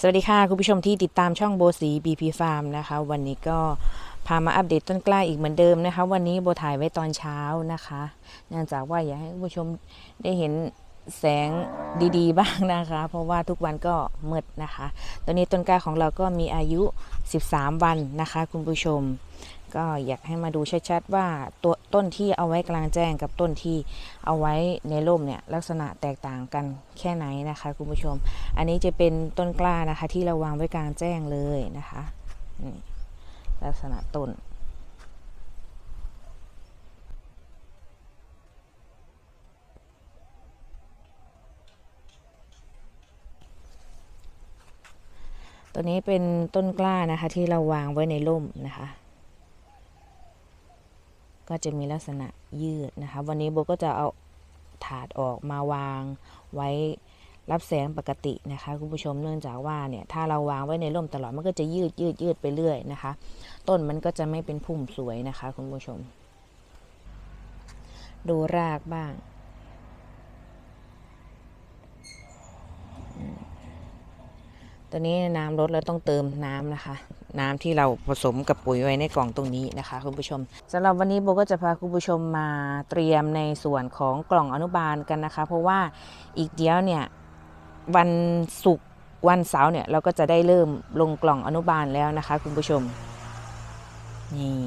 สวัสดีค่ะ คุณผู้ชมที่ติดตามช่องโบสี BP Farm นะคะ วันนี้ก็พามาอัปเดตต้นกล้าอีกเหมือนเดิมนะคะ วันนี้โบถ่ายไว้ตอนเช้านะคะเนื่องจากว่าอยากให้คุณผู้ชมได้เห็นแสงดีๆ บ้างนะคะ เพราะว่าทุกวันก็มืดนะคะ ตอนนี้ต้นกล้าของเราก็มีอายุ 13 วันนะคะ คุณผู้ชม ก็อยากให้มาดูชัดๆว่าตัวต้นที่เอาไว้กลางแจ้งกับต้นที่เอาไว้ในร่มเนี่ยลักษณะแตกต่างกันแค่ไหนนะคะคุณผู้ชม อันนี้จะเป็นต้นกล้านะคะ ที่เราวางไว้กลางแจ้งเลยนะคะนี่ลักษณะต้นตัวนี้เป็นต้นกล้านะคะที่เราวางไว้ในร่มนะคะ ก็จะมีลักษณะยืดนะคะ วันนี้โบก็จะเอาถาดออกมาวางไว้รับแสงปกตินะคะคุณผู้ชมเนื่องจากว่าเนี่ยถ้าเราวางไว้ในร่มตลอดมันก็จะยืดยืดยืดไปเรื่อยนะคะ ต้นมันก็จะไม่เป็นพุ่มสวยนะคะคุณผู้ชม ดูรากบ้าง ตอนนี้น้ำลดแล้วต้องเติมน้ำนะคะ น้ำที่เราผสมกับปุ๋ยไว้ในกล่องตรงนี้นะคะคุณผู้ชมสำหรับวันนี้โบก็จะพาคุณผู้ชมมาเตรียมในส่วนของกล่องอนุบาลกันนะคะ เพราะว่าอีกเดียวเนี่ยวันศุกร์วันเสาร์เนี่ยเราก็จะได้เริ่มลงกล่องอนุบาลแล้วนะคะ คุณผู้ชมนี่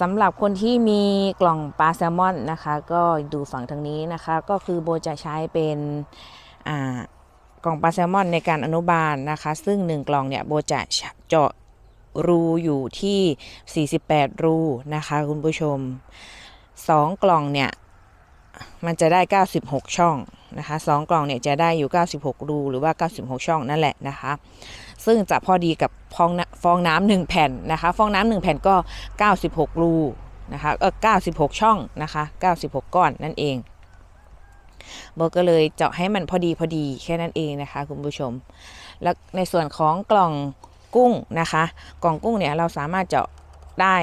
สำหรับคนที่มีกล่องปลาแซลมอนนะคะ ก็ดูฝั่งทางนี้นะคะ ก็คือโบจะใช้เป็นอ่า กล่องปลาแซลมอนในการอนุบาลนะคะ ซึ่ง 1 กล่องเนี่ยโบจะเจาะรูอยู่ที่ 48 รูนะคะคุณผู้ชม 2 กล่องเนี่ยมันจะได้ 96 ช่องนะคะ2กล่องเนี่ยจะได้อยู่ 96 รูหรือว่า 96 ช่องนั่นแหละนะคะ ซึ่งจะพอดีกับฟองน้ำฟองน้ำหนึ่งแผ่นนะคะ ฟองน้ำหนึ่งแผ่นก็ 96 รูนะคะเออ96 ช่องนะคะ 96 ก้อนนั่นเอง โบก็เลยเจาะให้มันพอดีพอดีแค่นั้นเองนะคะคุณผู้ชม แล้วในส่วนของกล่องกุ้งนะคะ กล่องกุ้งเนี่ยเราสามารถเจาะได้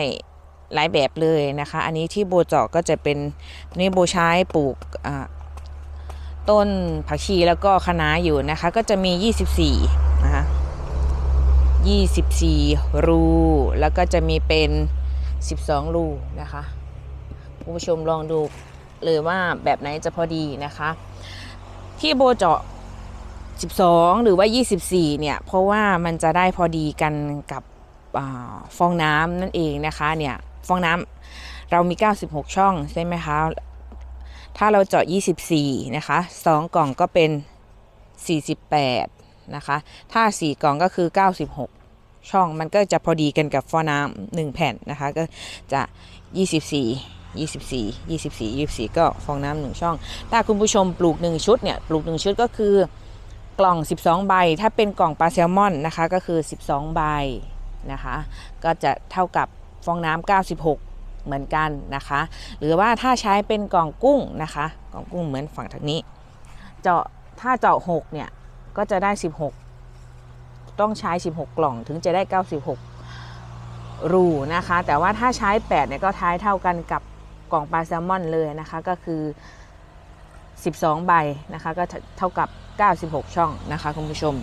หลายแบบเลยนะคะ อันนี้ที่โบเจาะก็จะเป็นตัวนี้โบใช้ปลูกต้นผักชีแล้วก็คะน้าอยู่นะคะ ก็จะมี 24 นะคะ 24 รู แล้วก็จะมีเป็น 12 รูนะคะคุณผู้ชมลองดู เลยว่าแบบไหนจะพอดีนะคะ ที่โบเจาะ 12 หรือว่า 24 เนี่ย เพราะว่ามันจะได้พอดีกันกับอฟองน้ำนั่นเองนะคะเนี่ยฟองน้ำเรามี 96 ช่องใช่ไหมคะถ้าเราเจาะ 24 นะคะ 2 กล่องก็เป็น 48 นะคะ ถ้า 4 กล่องก็คือ 96 ช่อง มันก็จะพอดีกันกับฟองน้ำหนึ่งแผ่นนะคะ ก็จะ 24 24 24 24 ก็ฟองน้ำหนึ่งช่อง ถ้าคุณผู้ชมปลูก 1 ชุดเนี่ยปลูก 1 ชุดก็คือกล่อง 12 ใบ ถ้าเป็นกล่องปลาแซลมอนนะคะก็คือ 12 ใบนะคะ ก็จะเท่ากับฟองน้ำ96 เหมือนกันนะคะ หรือว่าถ้าใช้เป็นกล่องกุ้งนะคะ กล่องกุ้งเหมือนฝั่งทางนี้ เจาะถ้าเจาะ6เนี่ยก็จะได้ 16 ต้องใช้ 16 กล่องถึงจะได้ 96รูนะคะแต่ว่าถ้าใช้8เนี่ยก็ท้ายเท่ากันกับ กล่องปลาแซลมอนเลยนะคะก็คือ 12 ใบนะคะก็เท่ากับ 96 ช่องนะคะคุณผู้ชม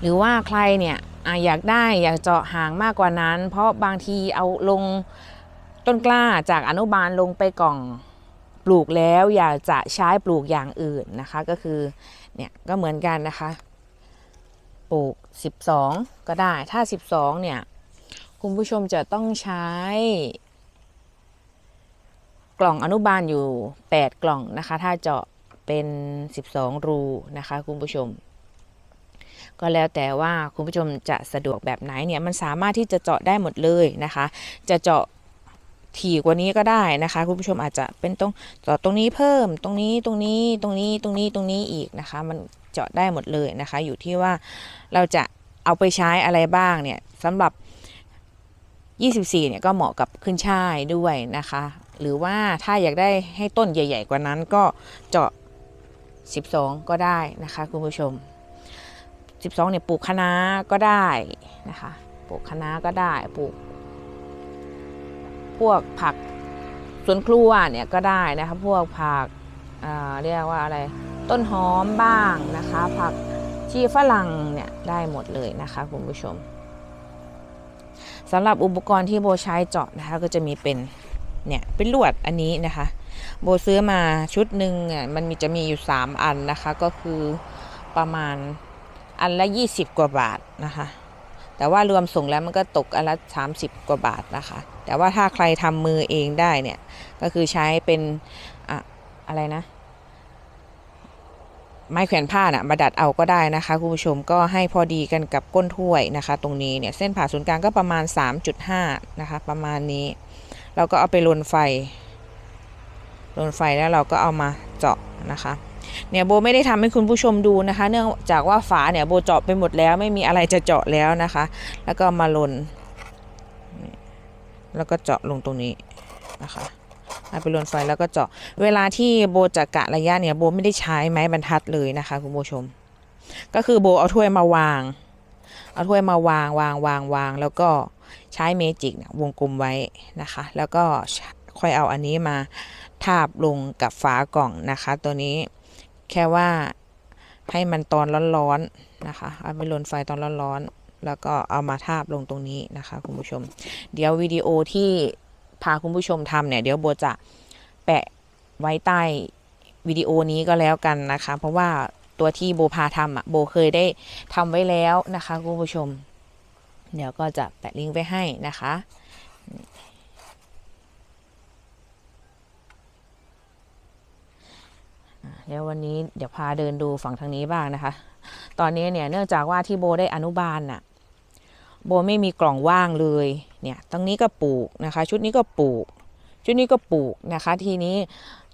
หรือว่าใครเนี่ยอยากได้อยากเจาะหางมากกว่านั้น เพราะบางทีเอาลงต้นกล้าจากอนุบาลลงไปกล่องปลูกแล้วอยากจะใช้ปลูกอย่างอื่นนะคะก็คือเนี่ยก็เหมือนกันนะคะปลูก 12 ก็ได้ ถ้า 12 เนี่ย คุณผู้ชมจะต้องใช้ กล่องอนุบาลอยู่ 8 กล่องนะคะ ถ้าเจาะเป็น 12 รูนะคะ คุณผู้ชม ก็แล้วแต่ว่าคุณผู้ชมจะสะดวกแบบไหนเนี่ยมันสามารถที่จะเจาะได้หมดเลยนะคะ จะเจาะถี่กว่านี้ก็ได้นะคะ คุณผู้ชมอาจจะเป็นตรงเจาะตรงนี้เพิ่มตรงนี้ตรงนี้ตรงนี้ตรงนี้ตรงนี้อีกนะคะ มันเจาะได้หมดเลยนะคะ อยู่ที่ว่าเราจะเอาไปใช้อะไรบ้างเนี่ยสำหรับ 24เนี่ยก็เหมาะกับขึ้นช่ายด้วยนะคะ หรือว่าถ้าอยากได้ให้ต้นใหญ่ ๆ กว่านั้นก็เจาะ 12 ก็ได้นะคะคุณผู้ชม 12เนี่ยปลูกคะน้าก็ได้นะคะปลูกคะน้าก็ได้ปลูก พวกผักสวนครัวเนี่ยก็ได้นะคะพวกผักเรียกว่าอะไรต้นหอมบ้างนะคะ ผักชีฝรั่งเนี่ยได้หมดเลยนะคะคุณผู้ชมสำหรับอุปกรณ์ที่โบใช้เจาะนะคะก็จะมีเป็น เนี่ยเป็นลวดอันนี้นะคะ โบซื้อมาชุดหนึ่งอะมันมีจะมีอยู่ 3 อันนะคะ ก็คือประมาณอันละ 20 กว่าบาทนะคะ แต่ว่ารวมส่งแล้วมันก็ตกอันละ 30 กว่าบาทนะคะ แต่ว่าถ้าใครทำมือเองได้เนี่ยก็คือใช้เป็นอะอะไรนะ ไม้แขวนผ้าน่ะมาดัดเอาก็ได้นะคะคุณผู้ชมก็ให้พอดีกันกับก้นถ้วยนะคะ ตรงนี้เนี่ยเส้นผ่าศูนย์กลางก็ประมาณ 3.5 นะคะ ประมาณนี้ เราก็เอาไปลนไฟลนไฟแล้วเราก็เอามาเจาะนะคะเนี่ยโบไม่ได้ทำให้คุณผู้ชมดูนะคะ เนื่องจากว่าฝาเนี่ยโบเจาะไปหมดแล้วไม่มีอะไรจะเจาะแล้วนะคะ แล้วก็มาลน แล้วก็เจาะลงตรงนี้นะคะเอาไปลนไฟแล้วก็เจาะ เวลาที่โบจะกะระยะเนี่ยโบไม่ได้ใช้ไม้บรรทัดเลยนะคะ คุณผู้ชม ก็คือโบเอาถ้วยมาวาง เอาถ้วยมาวางวางวางวางแล้วก็ ใช้เมจิกเนี่ยวงกลมไว้นะคะ แล้วก็ค่อยเอาอันนี้มาทาบลงกับฝากล่องนะคะ ตัวนี้แค่ว่าให้มันตอนร้อนๆนะคะ เอาไปลนไฟตอนร้อนๆแล้วก็เอามาทาบลงตรงนี้นะคะ คุณผู้ชม เดี๋ยววิดีโอที่พาคุณผู้ชมทำเนี่ยเดี๋ยวโบจะแปะไว้ใต้วิดีโอนี้ก็แล้วกันนะคะ เพราะว่าตัวที่โบพาทำอะโบเคยได้ทำไว้แล้วนะคะคุณผู้ชม เดี๋ยวก็จะแปะลิงก์ไว้ให้นะคะอะเดี๋ยววันนี้เดี๋ยวพาเดินดูฝั่งทางนี้บ้างนะคะ ตอนนี้เนี่ยเนื่องจากว่าที่โบได้อนุบาลน่ะ โบไม่มีกล่องว่างเลย เนี่ยตรงนี้ก็ปลูกนะคะ ชุดนี้ก็ปลูก ชุดนี้ก็ปลูกนะคะ ทีนี้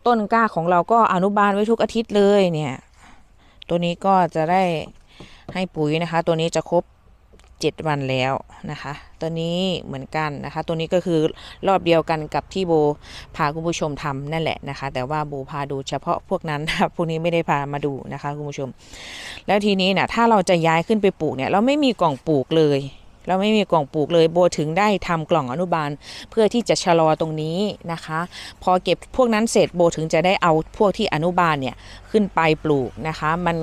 ต้นกล้าของเราก็อนุบาลไว้ทุกอาทิตย์เลยเนี่ย ตัวนี้ก็จะได้ให้ปุ๋ยนะคะ ตัวนี้จะครบ 7 วันแล้วนะคะ ตัวนี้เหมือนกันนะคะ ตัวนี้ก็คือรอบเดียวกันกับที่โบพาคุณผู้ชมทำนั่นแหละนะคะ แต่ว่าโบพาดูเฉพาะพวกนั้นนะคะพวกนี้ไม่ได้พามาดูนะคะคุณผู้ชม แล้วทีนี้เนี่ยถ้าเราจะย้ายขึ้นไปปลูกเนี่ยเราไม่มีกล่องปลูกเลยเราไม่มีกล่องปลูกเลยโบถึงได้ทำกล่องอนุบาล เพื่อที่จะชะลอตรงนี้นะคะ พอเก็บพวกนั้นเสร็จโบถึงจะได้เอาพวกที่อนุบาลเนี่ยขึ้นไปปลูกนะคะ มัน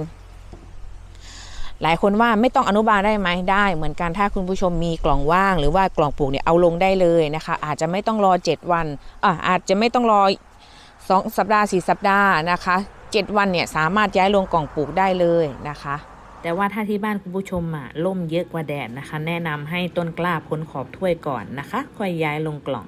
หลายคนว่าไม่ต้องอนุบาลได้ไหมได้ เหมือนกันถ้าคุณผู้ชมมีกล่องว่าง หรือว่ากล่องปลูกเนี่ยเอาลงได้เลยนะคะ อาจจะไม่ต้องรอ 7 วันอะอาจจะไม่ต้องรอ2สัปดาห์4สัปดาห์นะคะ 7 วันเนี่ยสามารถย้ายลงกล่องปลูกได้เลยนะคะแต่ว่าถ้าที่บ้านคุณผู้ชมอะล่มเยอะกว่าแดดนะคะ แนะนำให้ต้นกล้าพ้นขอบถ้วยก่อนนะคะ ค่อยย้ายลงกล่อง